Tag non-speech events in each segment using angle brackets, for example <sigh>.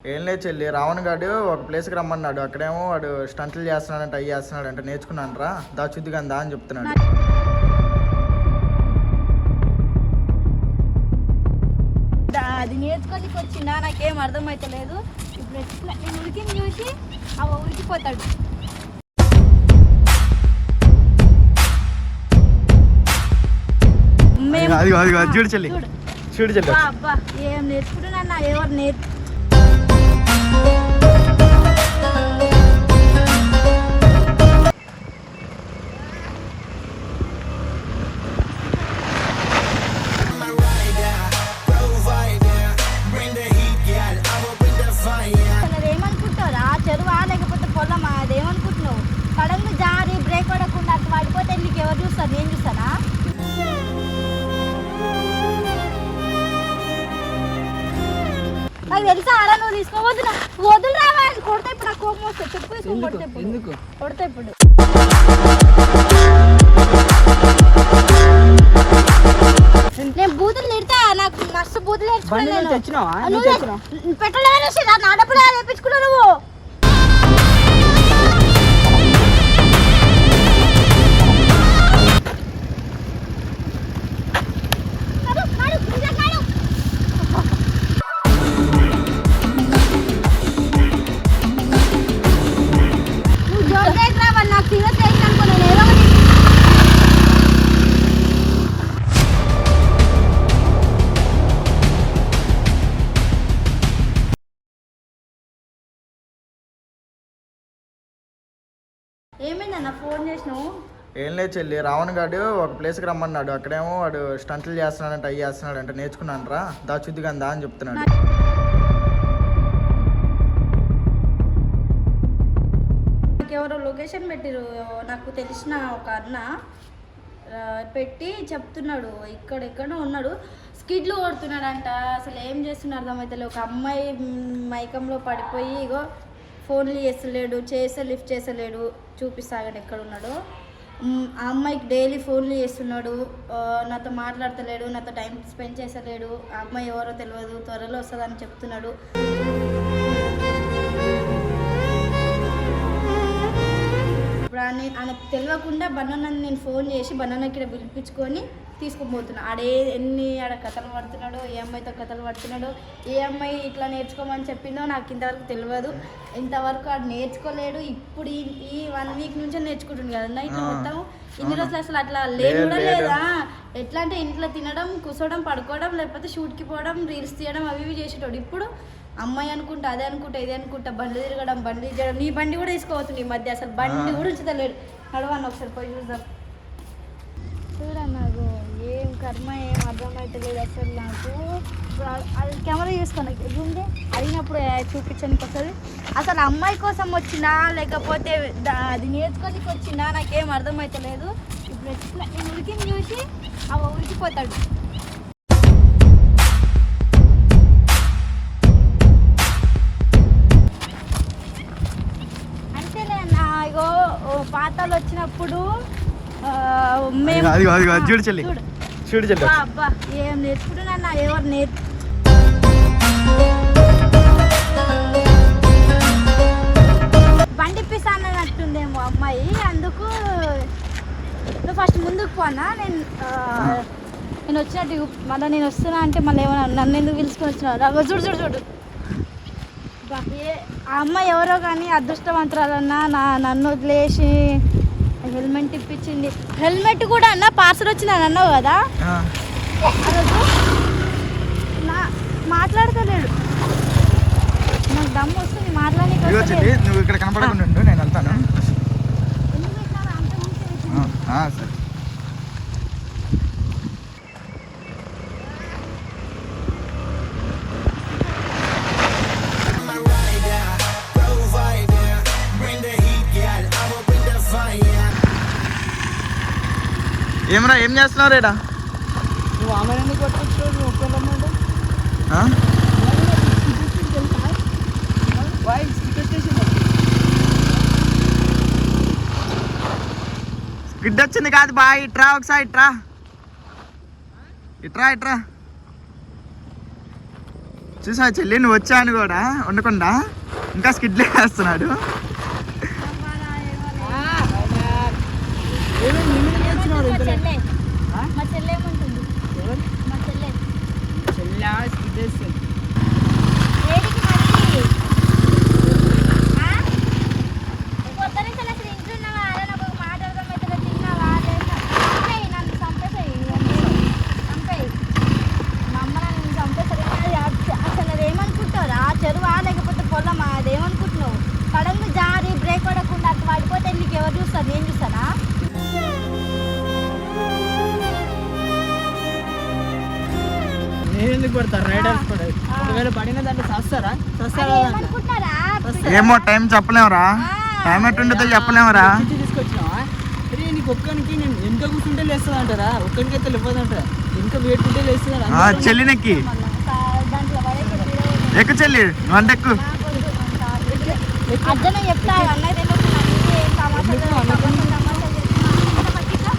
ఏం లేదు చెల్లి. రావణ్ గాడు ఒక ప్లేస్కి రమ్మన్నాడు. అక్కడేమో వాడు స్టంట్లు చేస్తున్నాడంట అయ్యి చేస్తున్నాడు అంటే నేర్చుకున్నాను రా దా చుద్ది దా అని చెప్తున్నాడు. అది నేర్చుకోనికి వచ్చిందా నాకేం అర్థమైతలేదు. ఇప్పుడు ఎట్లా నేను ఉరికిని చూసి అవ ఉరికిపోతాడు. చూడు చెల్లి. చూడు. చెల్లి. ఏం నేర్చుకుంటున్నా ఎవరు నేర్చు అసలు అదేమనుకుంటున్నావు? పడంగా జారి బ్రేక్ పడకుండా అటు పడిపోతే నీకు ఎవరు చూస్తారు? నేను నాకు తెలుసా ఆడ నువ్వు తీసుకోవద్దు వదులు రావా కొడితే ఇప్పుడు నాకు కోపం వస్తుంది చెప్పు తీసుకొని కొడితే ఇప్పుడు. కొడితే ఇప్పుడు. నేను బూతులు తిడతా నాకు మస్తు బూతులు నేర్చుకున్నాను? పెట్టలేదు నా డబ్బులు తెప్పించుకున్నావు నువ్వు. నాకు సీరియస్ నేను ఏదో ఒకటి ఏమైందన్న ఫోన్ చేసినావు? ఏం లేదు చెల్లి రావణ్ గాడు ఒక ప్లేస్కి రమ్మన్నాడు. అక్కడేమో వాడు స్టంట్లు చేస్తున్నాడంట అయ్యి చేస్తున్నాడు అంటే నేర్చుకున్నాను రా దా చుద్ది దా అని చెప్తున్నాడు. నాకు ఎవరో లొకేషన్ పెట్టిరు. నాకు తెలిసిన ఒక అన్న పెట్టి చెప్తున్నాడు. ఇక్కడెక్కడో ఉన్నాడు. స్కిడ్లు కొడుతున్నాడంట. అసలు ఏం చేస్తున్నారు అర్థమైతే ఒక అమ్మాయి మైకంలో పడిపోయి ఇగో ఫోన్లు చేస్తలేడు చేస్తే లిఫ్ట్ చేసలేడు చూపిస్తాగండి ఎక్కడ ఉన్నాడో. ఆ అమ్మాయికి డైలీ ఫోన్లు చేస్తున్నాడు. నాతో మాట్లాడతలేడు నాతో టైం స్పెండ్ చేసలేడు ఆ అమ్మాయి ఎవరో తెలియదు త్వరలో వస్తుందని చెప్తున్నాడు. ఆయన ఆయనకు తెలియకుండా బనానాని నేను ఫోన్ చేసి బనానా ఇక్కడ పిలిపించుకొని తీసుకొని పోతున్నా ఆడే ఎన్ని ఆడ కథలు పడుతున్నాడో ఏ అమ్మాయితో కథలు పడుతున్నాడో ఏ అమ్మాయి ఇట్లా నేర్చుకోమని చెప్పిందో నాకు ఇంతవరకు తెలియదు ఇంతవరకు ఆడు నేర్చుకోలేడు ఇప్పుడు ఈ వన్ వీక్ నుంచే నేర్చుకుంటుంది కదన్నా ఇట్లా. మొత్తం ఇన్ని. రోజులు అసలు అట్లా లేదు లేదు, కూడా. లేదా ఎట్లా అంటే ఇంట్లో తినడం కూర్చోవడం పడుకోవడం లేకపోతే షూట్కి పోవడం రీల్స్ తీయడం అవి ఇవి చేసేటోడు ఇప్పుడు అమ్మాయి అనుకుంటా అదే అనుకుంటా ఇదే అనుకుంటా బండి తిరగడం బండి చేయడం నీ బండి కూడా తీసుకోవచ్చు ఈ మధ్య అసలు బండి. కూడా ఉంచుతలేడు. నడవన్న ఒకసారి పోయి చూద్దాం. చూడండి నాకు ఏం కర్మ ఏం అర్థమవుతలేదు అసలు నాకు. అది కెమెరా చూసుకోండి ఎదుంది అడిగినప్పుడు ఏ- చూపించడానికి వస్తుంది అసలు అమ్మాయి కోసం వచ్చిందా లేకపోతే అది నేర్చుకోనికి వచ్చిందా నాకేం అర్థమవుతలేదు ఇప్పుడు ఉరికిని చూసి అవ ఉరికిపోతాడు. ఇగో పాతలు వచ్చినప్పుడు చూడు చెల్లి. చూడు. చెల్లి. అబ్బా, ఏం నేర్చుకుంటున్నా ఎవరు నేర్ బండి పిసానట్టుందేమో అమ్మాయి అందుకు నువ్వు ఫస్ట్ ముందుకు పోనా? నేను నేను వచ్చినట్టు. మళ్ళీ నేను వస్తున్నా అంటే మళ్ళీ ఏమన్నా నన్ను ఎందుకు పిలుచుకొని వచ్చినావు? రా, చూడు చూడు చూడు. ఆ అమ్మాయి ఎవరో కానీ అదృష్టవంతురాలన్నా నా నన్ను వదిలేసి హెల్మెట్ ఇప్పించింది. హెల్మెట్ కూడా అన్న పార్సల్ వచ్చిందని అన్నావు కదా? నా మాట్లాడతలేడు. నాకు దమ్ము వస్తుంది వస్తలేదు. నువ్వు ఇక్కడ కనపడకుండా నేను వెళ్తాను. సరే. ఏమరా ఏం చేస్తున్నావు రేడా? స్కిడ్ వచ్చింది కాదు బాయ్. ఇట్రా ఒకసారి ఇట్రా. ఇట్రా ఇట్రా. చూసా చెల్లి నువ్వు వచ్చాను కూడా ఉండకుండా ఇంకా స్కిడ్లే వేస్తున్నాడు ఏమో నిన్ను నేర్చుకున్నాడు మా ఇంతలో. చెల్లె? మా చెల్లె ఏమంటుంది ఎవరు? మా చెల్లె చెల్లా ఎందుకు కొడతా రైడర్స్ కూడా. ఒకవేళ పడిన దాంట్లో చస్తారా? చస్తారా ఏమో టైం చెప్పలేమురా. టైం ఎట్టుంటుందో చెప్పలేమురా. తీసుకొచ్చినావా? అరే నీకు ఒక్కనికి నేను ఎంత కూర్చుంటే లేస్తుంది అంటారా ఒక్కనికైతే లేవదంటారా? ఎంత వేటుకుంటే లేస్తుంది చెల్లినెక్కి ఎక్కు చెల్లి అంటే ఎక్కు. చెప్తా అన్నయ్య తెలియదు నాకు ఏం తమాషా లేదు, తమాషా, తమాషా చేస్తున్నా. ఇంత మట్టిగా?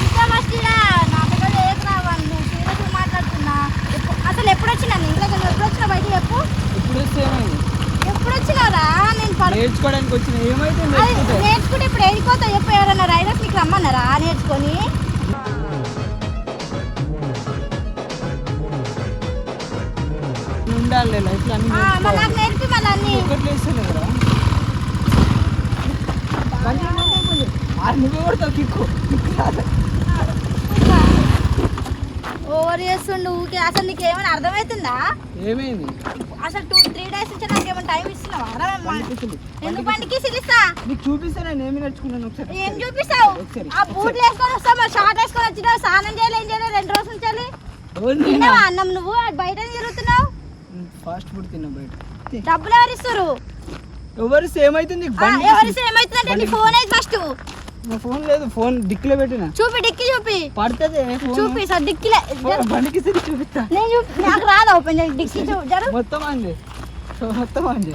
ఇంత మట్టిగా? నా దగ్గర లేదు రా వాళ్ళు. నువ్వు serious గా మాట్లాడుతున్నా. ఎప్పు- అసలు ఎప్పుడు వచ్చినా నేను ఇంట్లోకి వెళ్ళి ఎప్పుడు వచ్చినా బయట చెప్పు. ఇప్పుడు ఏమైంది ఎప్పుడు వచ్చినారా నేను నేర్చుకోవడానికి వచ్చిన ఏమైతే నేర్చుకుంటే. ఇప్పుడు ఏడిపోతా చెప్పు ఎవరన్నా రైడర్స్ నీకు రమ్మన్నారా నేర్చుకొని? ఉండాలి నేర్చుకోవాలి నాకు నేర్పి మళ్ళీ అన్ని. ఒక్కటి లేస్తుంది కదా. నువ్వే కొడతావు కిక్కు కిక్కు రాదు. ఓవర్ చేస్తుండు ఊకే. అసలు నీకు ఏమైనా అర్థమవుతుందా ఏమైంది? అసలు టూ త్రీ డేస్ నుంచి నాకు ఏమైనా టైం ఇస్తున్నావా. ఎందుకు బండికి సిలిస్తా నీకు చూపిస్తా నేను ఏమి నేర్చుకున్నాను ఒకసారి? ఏం చూపిస్తావు? ఆ బూట్లు వేసుకొని వస్తావు మరి షార్ట్ వేసుకొని వచ్చినావు స్నానం చేయాలి ఏం చేయాలి రెండు రోజుల నుంచి తిన్నావా అన్నం నువ్వు? బయట తిరుగుతున్నావు? ఫాస్ట్ ఫుడ్ తిన్నా బయట. డబ్బులు ఎవరు ఇస్తారు ఎవరు సేమ్ అవుతుంది ఎవరు ఏమైతుందంటే నీ ఫోన్ అయితే ఫస్ట్ నా ఫోన్ లేదు ఫోన్ డిక్కిలో పెట్టిన. చూపి డిక్కి చూపి. పడుతుంది చూపి సార్ డిక్కిలే. బండికి సిరి చూపిస్తా. నేను చూపి నాకు రాదా ఓపెన్ చేసి డిక్కి చూ జర. మొత్తం అంది. మొత్తం అంది.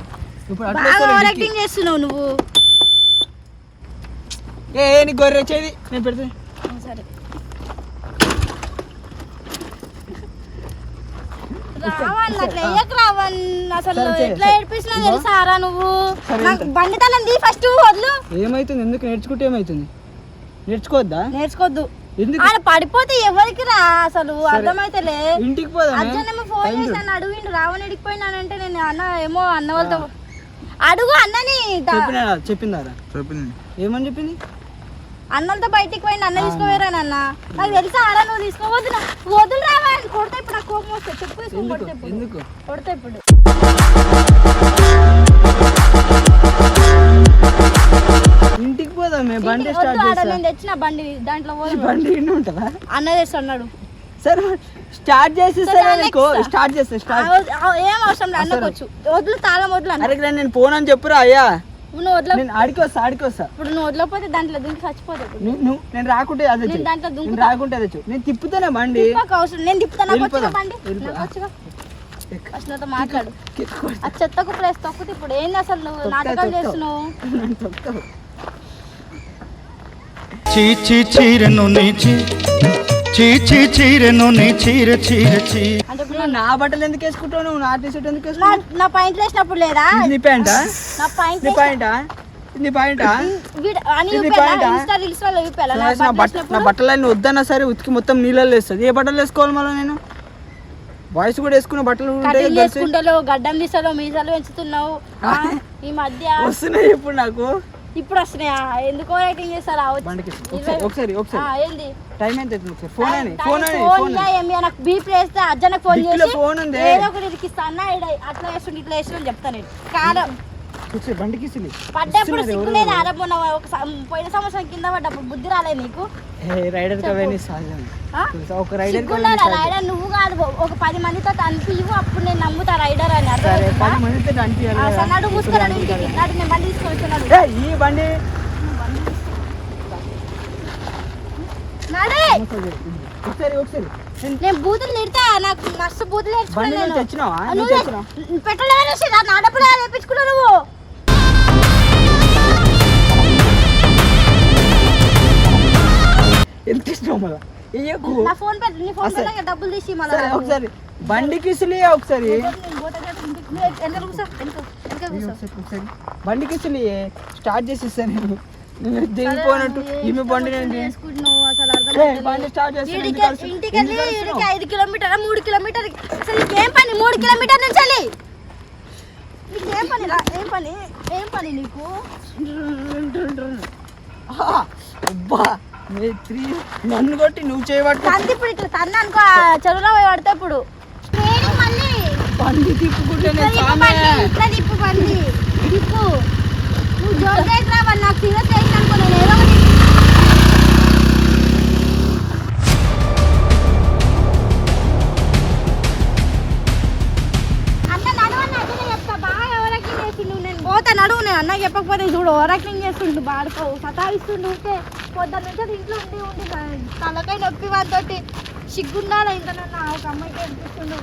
ఇప్పుడు బాగా ఓవర్. యాక్టింగ్ చేస్తున్నావు నువ్వు. ఏ ఏ, నీ గొర్రె వచ్చేది. నేను పెడితే సరే రావన్ అట్లా ఎయ్యకు రావన్ అసలు ఎట్లా. ఏడిపిస్తున్నా. తెలుసారా నువ్వు. బండి ఫస్ట్ వదులు. ఏమైతుంది? ఎందుకు నేర్చుకుంటే ఏమైతుంది? నేర్చుకోవద్దా? నేర్చుకోవద్దు ఎందుకు? ఆడ పడిపోతే ఎవరికి రా అసలు? అర్థమైతేలే. ఇంటికి పోదా అర్జునేమో ఫోన్ చేసి నన్ను అడుగుండు రావణ్ ఎడిగిపోయినానంటే నేను అన్న ఏమో అన్న వాళ్ళతో అడుగు అన్నని చెప్పిందారా చెప్పింది ఏమని చెప్పింది? అన్నలతో బయటికి పోయిన అన్న తీసుకోవేరా నాన్న? నాకు తెలుసా ఆడ నువ్వు తీసుకోవద్దు వదులు రావని కొడితే ఇప్పుడు నాకు కోపం వస్తుంది. చెప్పు తీసుకొని కొడితే ఇప్పుడు. కొడితే ఇప్పుడు. ఇంటికి పోదామే బండి స్టార్ట్ చేస్తా. నేను తెచ్చిన బండి దాంట్లో పోదు. బండి ఇండి ఉంటుందా? అన్న సరే స్టార్ట్ చేసిస్తారా సరే, నీకు next. స్టార్ట్ చేస్తా స్టార్ట్. ఏం అవసరం లేదు అన్నకు వచ్చు వదులు తాళం వదులు అన్న. అరే నేను ఫోన్ అని చెప్పురా అయ్యా. నువ్వు వదల నేను ఆడికి వస్తా ఆడికి వస్తా ఇప్పుడు నువ్వు వదలకపోతే దాంట్లో దుంకి చచ్చిపోతావు. నువ్వు నువ్వు నేను రాకుంటే అదే నేను దాంట్లో నేను దుంకుతా రాకుంటే అదే. నేను తిప్పుతానే బండి తిప్పకు అవసరం నేను తిప్పుతా నాకు. బండి. నాకు మాట్లాడు. ఆ చెత్తకు ప్లేస్ తొక్కుతే ఇప్పుడు ఏంది అసలు నువ్వు నాటకాలు. చేస్తున్నావు నన్ను తొక్కుతావు. చీ చీ చీరను నీ చీ చీ చీ చీరను నీ చీర చీర చీ అంటే ఇప్పుడు నువ్వు నా బట్టలు ఎందుకు వేసుకుంటావు? నువ్వు నా టీషర్ట్ ఎందుకు నా వేసుకుంటావు? నా పాయింట్ వేసినప్పుడు లేదా? నీ ప్యాంటా నా పాయింట్ నీ పాయింటా నీ పాయింటా చూపాలా పాయింటా? నా నా నా బట్టలన్నీ వద్దన్నా సరే ఉతికి మొత్తం నీళ్ళలో వేస్తుంది. ఏ బట్టలు వేసుకోవాలి మళ్ళీ నేను? బాయ్స్ కూడా వేసుకున్న బట్టలు చేసుకుంటావు గడ్డం తీసావు మీసాలు పెంచుతున్నావు <laughs> ఈ మధ్య వస్తున్నాయి ఇప్పుడు నాకు. ఇప్పుడు వస్తున్నాయా ఎందుకో రైటింగ్ చేస్తారా? ఒకసారి ఏంది? టైం ఎంత అవుతుంది ఫోన్ అని ఫోన్ అని ఫోన్ ఫోన్గా ఏమి? నాకు బీప్ వేస్తే ఫోన్ చేసి ఫోన్ ఉంది. ఏదో ఒకటి ఇరికిస్తా. అన్న అట్లా వేస్తుండే ఇట్లా వేస్తుండే చెప్తాను నేను. కారం ఒకసారి బండికి పడ్డప్పుడు? సిగ్గులేదు ఒక పోయిన సంవత్సరం కింద పడ్డప్పుడు బుద్ధి రాలే నీకు. రైడర్ కవేని సహజం? ఒక రైడర్ రైడర్ నువ్వు కాదు ఒక పది మందితో అనిపివు అప్పుడు నేను నమ్ముతా రైడర్ అని సరే? పది మందితో. సన్నాడు. ఇంటికి నాడు నేను బండి ఈ బండి. నాడే! ఒకసారి ఒకసారి నేను బూతులు తిడతా నాకు మస్తు బూతులు నేర్చుకున్నాను పెట్రోల్ నువ్వు? ఇష్టం మళ్ళా ఇయ్యకు. నా ఫోన్ పెట్టి నీ ఫోన్ డబ్బులు తీసి మళ్ళీ ఒకసారి. బండికి ఇసులే ఒకసారి. బండికి ఇసులే స్టార్ట్ చేసి ఇస్తాను నేను దిగిపోయినట్టు. ఈమె బండి ఏ ఏ. బండి స్టార్ట్ చేస్తాను. ఇంటికి వెళ్ళి ఐదు కిలోమీటర్ మూడు కిలోమీటర్ అసలు నీకేం పని? మూడు కిలోమీటర్ నుంచి వెళ్ళి. ఏం పని? రా ఏం పని? ఏం పని నీకు? అబ్బా. నన్ను కొట్టి నువ్వు చేయబట్టు. ఇప్పుడు ఇట్లా తన్న అనుకో చెరువులో పోయి పడతా ఇప్పుడు. తిప్పుకుంటేనే ఇట్లా తిప్పు తిప్పు నువ్వు జోక్ చేసినా వాళ్ళు నాకు సీరియస్ చేసిన అనుకో నేను ఏదో ఒకటి నేను పోతా నడువు నేను. అన్న చెప్పకపోతే చూడు ఓవరాక్టింగ్ చేస్తుండు బాడుకో సతాయిస్తుండు పొద్దున్న నుంచి ఇంట్లో ఉండి ఉండి తలకాయ నొప్పి వాటితోటి సిగ్గుండాలి ఇంకా నన్ను. ఒక అమ్మాయికి అనిపిస్తుండు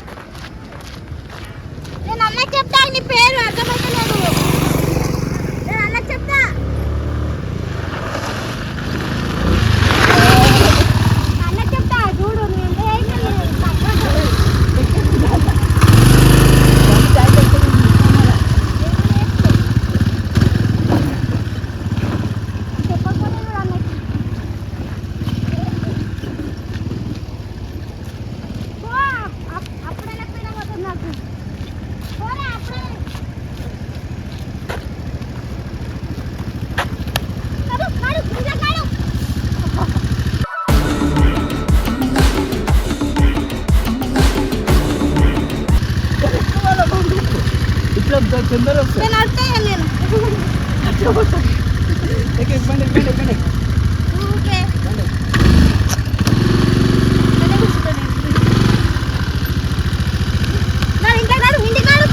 నడు, ఇంటికి నడు.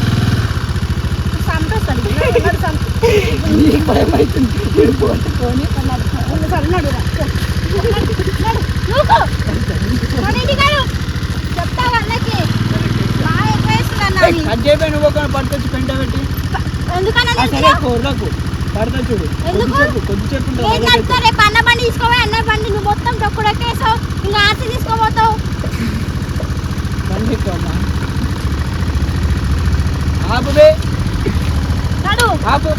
చంపేస్తాను. నడు, నడు, చంపు. నీకు భయం అవుతుంది పట్టుకొని నడు, నడు. నడు, ఇంటికి నడు. చెప్తావా అన్నకి? బాగా ఎక్కువ వేస్తున్నాడు నాని. కట్ చేయబోయి నువ్వు ఒక పట్టుకొచ్చి పెంట పెట్టి ఎందుకన్నా పడతా చూడు. రేపు అన్న బండి తీసుకోవా అన్న బండి నువ్వు మొత్తం డొక్కుడెక్కేసావు. ఇంకా ఆర్సీ తీసుకోబోతావు బండి ఎక్కువమ్మా ఆపు బే నడు. ఆపు.